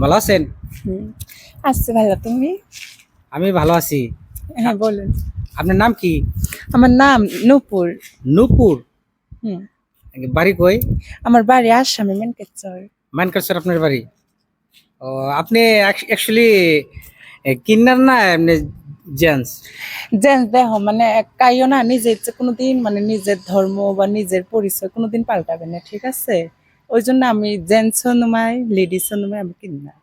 ভালো আছেন। আছি ভালো তুমি? আমি ভালো আছি। হ্যাঁ বলুন। আপনার নাম কি? আমার নাম নূপুর। নূপুর? হুম। বাড়ি কই? আমার বাড়ি আসামি মেনকেশ্বর। মানকার আপনার বাড়ি? ও আপনি অ্যাকচুয়ালি কিন্নার না এমনি জেন্টস? জেন্স দেহ মানে কাইও না নিজে ইচ্ছে কোনোদিন মানে নিজের ধর্ম বা নিজের পরিচয় কোনোদিন পাল্টাবে না ঠিক আছে? ওই জন্য আমি জেন্টস নুমাই লেডিস অনুমাই আমি কিনি না।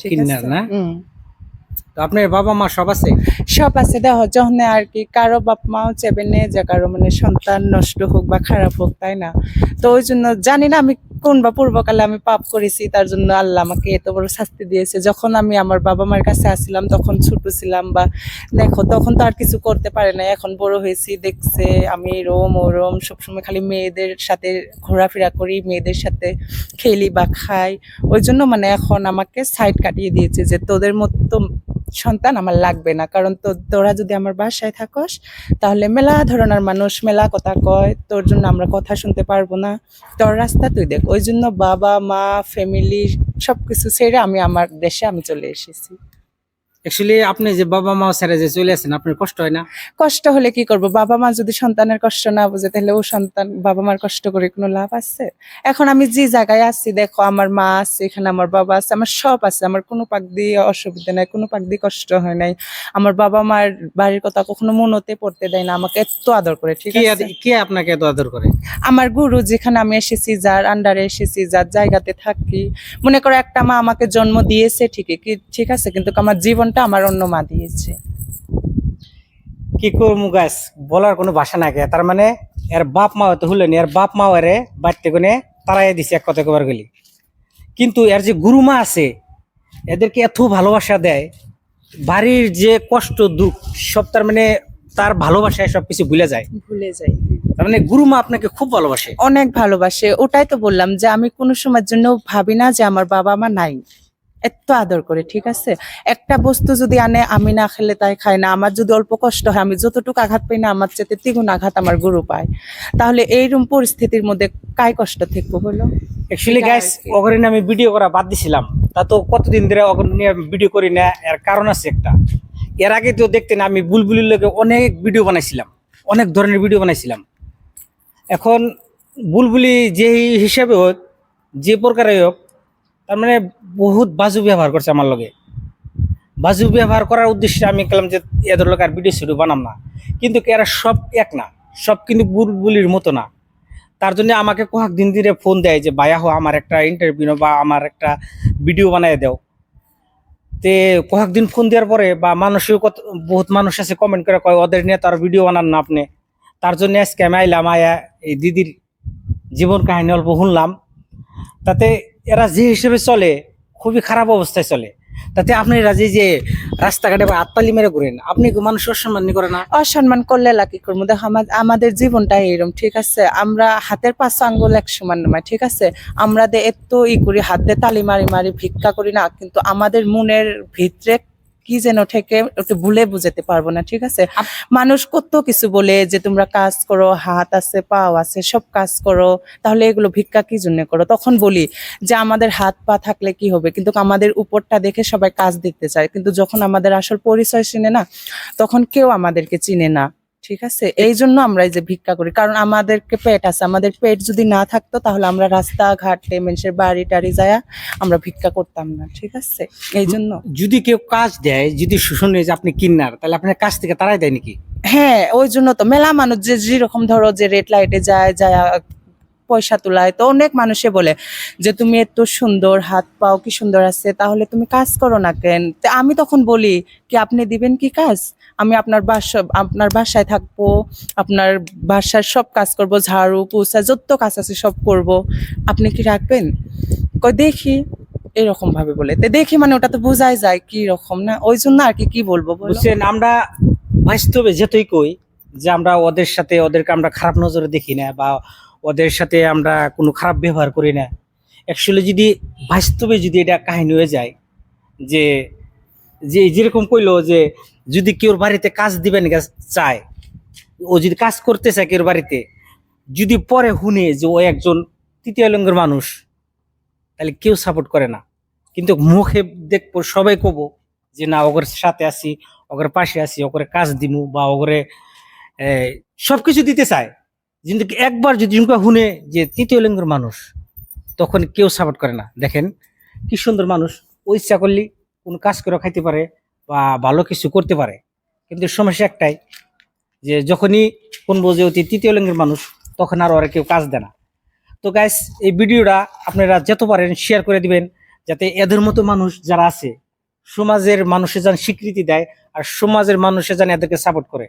কিনার না তো আপনার বাবা মা সব আছে? সব আছে দেখো যখন আর কি কারও বাপ মাও চেবে নে যে কারও মানে সন্তান নষ্ট হোক বা খারাপ হোক তাই না? তো ওই জন্য জানি না আমি কোন বা পূর্বকালে আমি পাপ করেছি, তার জন্য আল্লাহ আমাকে এত বড় শাস্তি দিয়েছে। যখন আমি আমার বাবা মার কাছে আসছিলাম তখন ছোট ছিলাম বা দেখো, তখন তো আর কিছু করতে পারে না এখন বড় হয়েছি, দেখছে আমি রোম ও রোম সবসময় খালি মেয়েদের সাথে ঘোরাফেরা করি, মেয়েদের সাথে খেলি বা খাই। ওই জন্য মানে এখন আমাকে সাইড কাটিয়ে দিয়েছে যে তোদের মতো সন্তান আমার লাগবে না। কারণ তো তোরা যদি আমার বাসায় থাকস, তাহলে মেলা ধরনের মানুষ, মেলা কথা কয়, তোর জন্য আমরা কথা শুনতে পারব না। তোর রাস্তা তুই দেখ। ওই জন্য বাবা, মা ফ্যামিলি সব কিছু ছেড়ে আমি আমার দেশে আমি চলে এসেছি। অ্যাকচুয়ালি আপনি যে বাবা মা ছেড়ে যে চলে আসেন আপনার কষ্ট হয় না? কষ্ট হলে কি করব? বাবা মা যদি সন্তানের কষ্ট না বুঝে তাহলে ও সন্তান বাবা মার কষ্ট করে কোনো লাভ আছে? এখন আমি যে জায়গায় আছি দেখো আমার মা আছে এখানে আমার বাবা আছে আমার সব আছে আমার কোনো পাক দিয়ে অসুবিধা নাই কোনো পাক দিয়ে কষ্ট হয় নাই। আমার বাবা মার বাড়ির কথা কখনো মনতে পড়তে দেয় না আমাকে এত আদর করে ঠিক আছে? কে আপনাকে এত আদর করে? আমার গুরু যেখানে আমি এসেছি যার আন্ডারে এসেছি যার জায়গাতে থাকি মনে করো একটা মা আমাকে জন্ম দিয়েছে ঠিকই কি ঠিক আছে? কিন্তু আমার জীবনটা আমার অন্য মা দিয়েছে। কি করব গাছ বলার কোনো ভাষা না তার মানে এর বাপ মা হয়তো হলেন এর বাপ মা এরে বাড়তে কোনে তারাই দিছে এক কথা কবার গেলি। কিন্তু এর যে গুরুমা আছে এদেরকে এত ভালোবাসা দেয় বাড়ির যে কষ্ট দুঃখ সব তার মানে তার ভালোবাসায় সবকিছু ভুলে যায়। ভুলে যায়। তার মানে গুরুমা আপনাকে খুব ভালোবাসে। অনেক ভালোবাসে। ওটাই তো বললাম যে আমি কোনো সময়ের জন্য ভাবি না যে আমার বাবা মা নাই। এত আদর করে ঠিক আছে? একটা বস্তু যদি আনে আমি না খেলে তাই খাই না। আমার যদি অল্প কষ্ট হয় আমি যতটুকু আঘাত পাই না আমার চেতে দ্বিগুণ আঘাত আমার গুরু পায়। তাহলে এইরকম পরিস্থিতির মধ্যে কাই কষ্ট থাকব বলো? Actually guys. ওগরে নিয়ে আমি ভিডিও করা বাদ দিছিলাম। তা তো কতদিন ধরে ওগরে নিয়ে ভিডিও করি না এর কারণ আছে একটা। এর আগে তো দেখতেন আমি বুলবুলির লোকে অনেক ভিডিও বানাইছিলাম অনেক ধরনের ভিডিও বানাইছিলাম। এখন বুলবুলি যে হিসাবে হোক যে প্রকারে হোক তার মানে বহুত বাজু ব্যবহার করছে আমার লগে। বাজু ব্যবহার করার উদ্দেশ্যে আমি কলাম যে এদের লোক আর ভিডিও শুরু বানাম না। কিন্তু এরা সব এক না, সব কিন্তু বুলবুলির মতো না। তার জন্য আমাকে কয়েক দিন ধরে ফোন দেয় যে, ভাইয়া হো, আমার একটা ইন্টারভিউ বা আমার একটা ভিডিও বানায় দাও। তে কয়েকদিন ফোন দেওয়ার পরে বা মানুষও কত, বহুত মানুষ আছে কমেন্ট করে কয়, ওদের নিয়ে তার ভিডিও বানান না আপনি। তার জন্য আজকে আমি আইলাম আয়া এই দিদির জীবন কাহিনী অল্প শুনলাম। তাতে এরা যে হিসেবে চলে, খুবই খারাপ অবস্থায় চলে। তাতে আপনি রাজি যে রাস্তাঘাটে বা আত্মালি মেরে ঘুরেন, আপনি মানুষ অসম্মান করে না? অসম্মান করলে লাকি করব। দেখো আমাদের জীবনটা এরকম ঠিক আছে? আমরা হাতের পাঁচ আঙ্গুল এক সমান নয় ঠিক আছে? আমরা এত ই করি, হাতে তালি মারি মারি, ভিক্ষা করি না, কিন্তু আমাদের মনের ভিতরে কি যেন থেকে ভুলে বুঝাতে পারব না ঠিক আছে? মানুষ কত কিছু বলে যে তোমরা কাজ করো হাত আছে পাও আছে সব কাজ করো তাহলে এগুলো ভিক্ষা কি জন্য করো? তখন বলি যে আমাদের হাত পা থাকলে কি হবে? কিন্তু আমাদের উপরটা দেখে সবাই কাজ দেখতে চায়। কিন্তু যখন আমাদের আসল পরিচয় চিনে না তখন কেউ আমাদেরকে চিনে না। ঠিক আছে? এই জন্য আমরা এই যে ভিক্ষা করি। কারণ আমাদেরকে পেট আছে। আমাদের পেট যদি না থাকতো তাহলে আমরা রাস্তাঘাটে মানুষের বাড়ি টাড়ি যায় আমরা ভিক্ষা করতাম না। ঠিক আছে? এই জন্য যদি কেউ কাজ দেয় যদি শোষণ যে আপনি কিনার তাহলে আপনার কাছ থেকে তারাই দেয় নাকি? হ্যাঁ ওই জন্য তো। মেলা মানুষ যে যেরকম ধরো যে রেড লাইটে যায় যায় পয়সা তোলায়। তো অনেক মানুষে বলে যে, তুমি এত সুন্দর, হাত পাও কি সুন্দর আছে, তাহলে তুমি কাজ করো না কেন? আমি তখন বলি, কি আপনি দিবেন কি কাজ? আমি আপনার বাসা, আপনার বাসায় থাকব, আপনার বাসার সব কাজ করব, ঝাড়ু, পোছা, যত কাজ আছে সব করব। আপনি কি রাখবেন? কই দেখি। এরকম ভাবে বলে। তো দেখি মানে ওটা তো বোঝাই যায় কি রকম না। ওই জন্য আর কি কি বলব বলো? বুঝছেন, আমরা বাস্তবে যেতই কই যে, আমরা ওদের সাথে, ওদেরকে আমরা খারাপ নজরে দেখি না বা ওদের সাথে আমরা কোনো খারাপ ব্যবহার করি না। অ্যাকচুয়ালি যদি বাস্তবে যদি এটা কাহিনী হয়ে যায়, যে যে যেরকম কইলো যে, যদি কেউর বাড়িতে কাজ দিবেন চায়, ও যদি কাজ করতে চায় কেউর বাড়িতে, যদি পরে শুনে যে ও একজন তৃতীয় লিঙ্গের মানুষ, তাহলে কেউ সাপোর্ট করে না। কিন্তু মুখে দেখব সবাই কব যে, না, ওগর সাথে আসি ওগর পাশে আসি ওগরে কাজ দিমু বা ওগরে সব কিছু দিতে চায়। কিন্তু একবার যদি শুনে যে তৃতীয় লিঙ্গের মানুষ, তখন কেউ সাপোর্ট করে না। দেখেন, কি সুন্দর মানুষ। ও ইচ্ছা করলে কোনো কাজ করে খাইতে পারে বা ভালো কিছু করতে পারে। কিন্তু সমস্যা একটাই যে যখনই কোন বোঝে অতি তৃতীয় লিঙ্গের মানুষ, তখন আর ওরা কেউ কাজ দেয় না। তো গাইস এই ভিডিওটা আপনারা যত পারেন শেয়ার করে দিবেন, যাতে এদের মতো মানুষ যারা আছে, সমাজের মানুষে যেন স্বীকৃতি দেয় আর সমাজের মানুষে যেন এদেরকে সাপোর্ট করে।